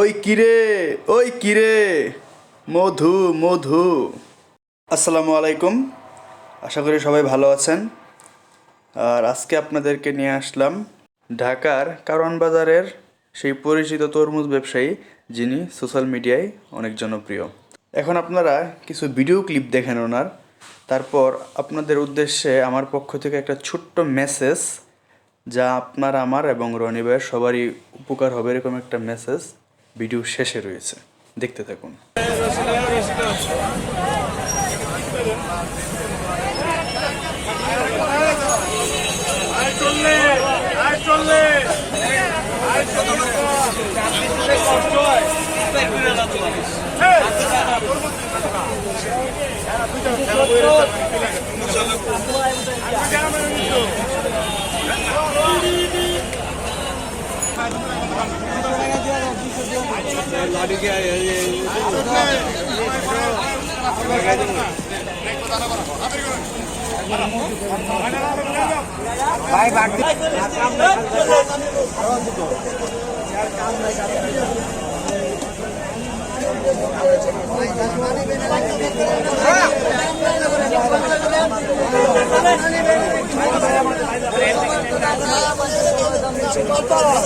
ওই কিরে ওই কিরে মধু মধু। আসসালামু আলাইকুম। আশা করি সবাই ভালো আছেন। আর আজকে আপনাদেরকে নিয়ে আসলাম ঢাকার কারওয়ান বাজারের সেই পরিচিত তরমুজ ব্যবসায়ী, যিনি সোশ্যাল মিডিয়ায় অনেক জনপ্রিয়। এখন আপনারা কিছু ভিডিও ক্লিপ দেখেন ওনার। তারপর আপনাদের উদ্দেশ্যে আমার পক্ষ থেকে একটা ছোট্ট মেসেজ, যা আপনার, আমার এবং রনি ভাইয়ের সবারই উপকার হবে, এরকম একটা মেসেজ। ভিডিও শেষে রয়েছে। দেখতে থাকুন।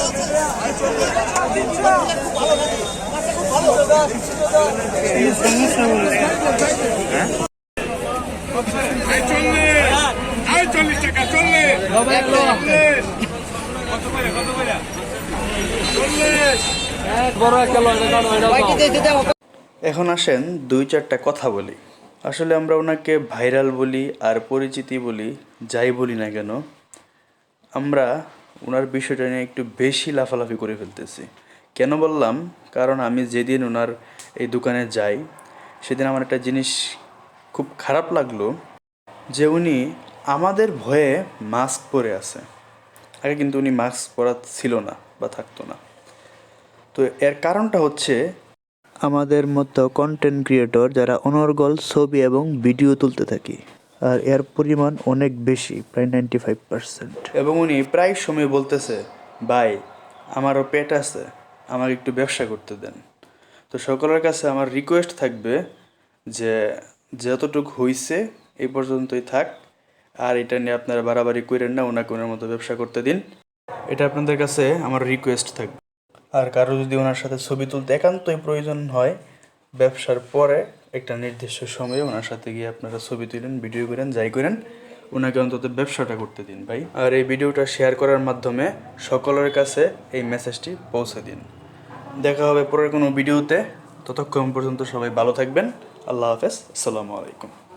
চললে আয় চললে এখন আসেন দুই চারটা কথা বলি। আসলে আমরা ওনাকে ভাইরাল বলি আর পরিচিতি বলি, যাই বলি না কেন, আমরা ওনার বিষয়টা নিয়ে একটু বেশি লাফালাফি করে ফেলতেছি। কেন বললাম? কারণ আমি যেদিন ওনার এই দোকানে যাই, সেদিন আমার একটা জিনিস খুব খারাপ লাগল, যে উনি আমাদের ভয়ে মাস্ক পরে আছে। আগে কিন্তু উনি মাস্ক পরা ছিল না বা থাকতো না। তো এর কারণটা হচ্ছে আমাদের মতো কন্টেন্ট ক্রিয়েটর যারা অনর্গল ছবি এবং ভিডিও তুলতে থাকি, আর এর পরিমাণ অনেক বেশি, প্রায় নাইনটি ফাইভ পার্সেন্ট এবং উনি প্রায় সময় বলতেছে, ভাই, আমারও পেট আছে। আমাকে একটু ব্যবসা করতে দেন। তো সকলের কাছে আমার রিকোয়েস্ট থাকবে যে যতটুকু হইছে এই পর্যন্তই থাক, আর এটা নিয়ে আপনারা বাড়াবাড়ি করেন না ওনাকে ওনার মতো ব্যবসা করতে দিন। এটা আপনাদের কাছে আমার রিকোয়েস্ট থাকবে। আর কারও যদি ওনার সাথে ছবি তুলতে একান্তই প্রয়োজন হয়, ব্যবসার পরে একটা নির্দিষ্ট সময়ে ওনার সাথে গিয়ে আপনারা ছবি তুলেন ভিডিও করেন, যাই করেন ওনাকে অন্তত ব্যবসাটা করতে দিন ভাই। আর এই ভিডিওটা শেয়ার করার মাধ্যমে সকলের কাছে এই মেসেজটি পৌঁছে দিন। দেখা হবে পরের কোনো ভিডিওতে। ততক্ষণ পর্যন্ত সবাই ভালো থাকবেন। আল্লাহ হাফেজ। আসসালামু আলাইকুম।